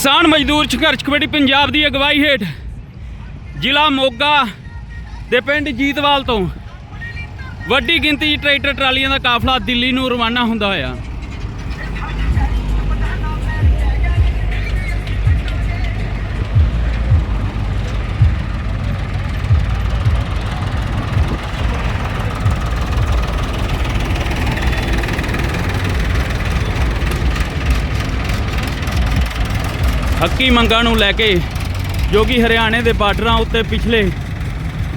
ਕਿਸਾਨ ਮਜ਼ਦੂਰ ਸੰਘਰਸ਼ ਕਮੇਟੀ ਪੰਜਾਬ ਦੀ ਅਗਵਾਈ ਹੇਠ ਜ਼ਿਲ੍ਹਾ ਮੋਗਾ ਦੇ ਪਿੰਡ ਜੀਤਵਾਲ ਤੋਂ ਵੱਡੀ ਗਿਣਤੀ 'ਚ ਟਰੈਕਟਰ ਟਰਾਲੀਆਂ ਦਾ ਕਾਫਲਾ ਦਿੱਲੀ ਨੂੰ ਰਵਾਨਾ ਹੁੰਦਾ ਹੋਇਆ। ਹੱਕੀ ਮੰਗਾਂ ਨੂੰ ਲੈ ਕੇ ਜੋ ਕਿ ਹਰਿਆਣੇ ਦੇ ਬਾਰਡਰਾਂ ਉੱਤੇ ਪਿਛਲੇ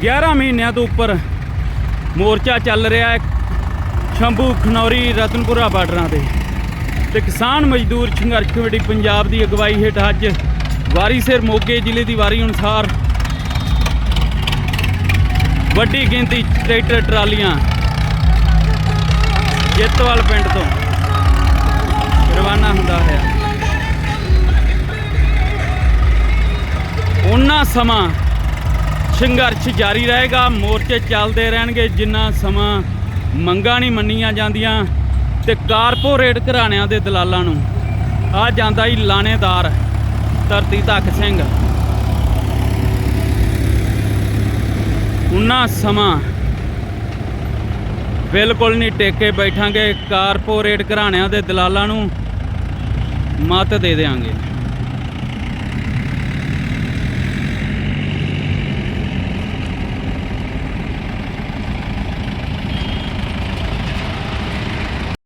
11 ਮਹੀਨਿਆਂ ਤੋਂ ਉੱਪਰ ਮੋਰਚਾ ਚੱਲ ਰਿਹਾ ਹੈ ਸ਼ੰਭੂ, ਖਨੌਰੀ, ਰਤਨਪੁਰਾ ਬਾਰਡਰਾਂ ਤੇ। ਤੇ ਕਿਸਾਨ ਮਜ਼ਦੂਰ ਸੰਘਰਸ਼ ਕਮੇਟੀ ਪੰਜਾਬ ਦੀ ਅਗਵਾਈ ਹੇਠ ਅੱਜ ਵਾਰੀ ਸਿਰ ਮੋਗੇ ਜ਼ਿਲ੍ਹੇ ਦੀ ਵਾਰੀ ਅਨੁਸਾਰ ਵੱਡੀ ਗਿਣਤੀ ਟਰੈਕਟਰ ਟਰਾਲੀਆਂ ਜਿੱਤਵਾਲ ਪਿੰਡ ਤੋਂ। ਸਮਾਂ ਸੰਘਰਸ਼ ਜਾਰੀ ਰਹੇਗਾ। ਮੋਰਚੇ ਚੱਲਦੇ ਰਹਿਣਗੇ, ਜਿੰਨਾ ਸਮਾਂ ਮੰਗਾਂ ਨਹੀਂ ਮੰਨੀਆਂ ਜਾਂਦੀਆਂ ਤੇ ਕਾਰਪੋਰੇਟ ਘਰਾਣਿਆਂ ਦੇ ਦਲਾਲਾਂ ਨੂੰ। ਆ ਜਾਂਦਾ ਹੀ ਲਾਣੇਦਾਰ ਧਰਤੀ ਤੱਕ ਸਿੰਘ। ਉਹਨਾਂ ਸਮਾਂ ਬਿਲਕੁਲ ਨਹੀਂ ਟੇਕੇ ਬੈਠਾਂਗੇ। ਕਾਰਪੋਰੇਟ ਘਰਾਣਿਆਂ ਦੇ ਦਲਾਲਾਂ ਨੂੰ ਮਤ ਦੇ ਦੇਵਾਂਗੇ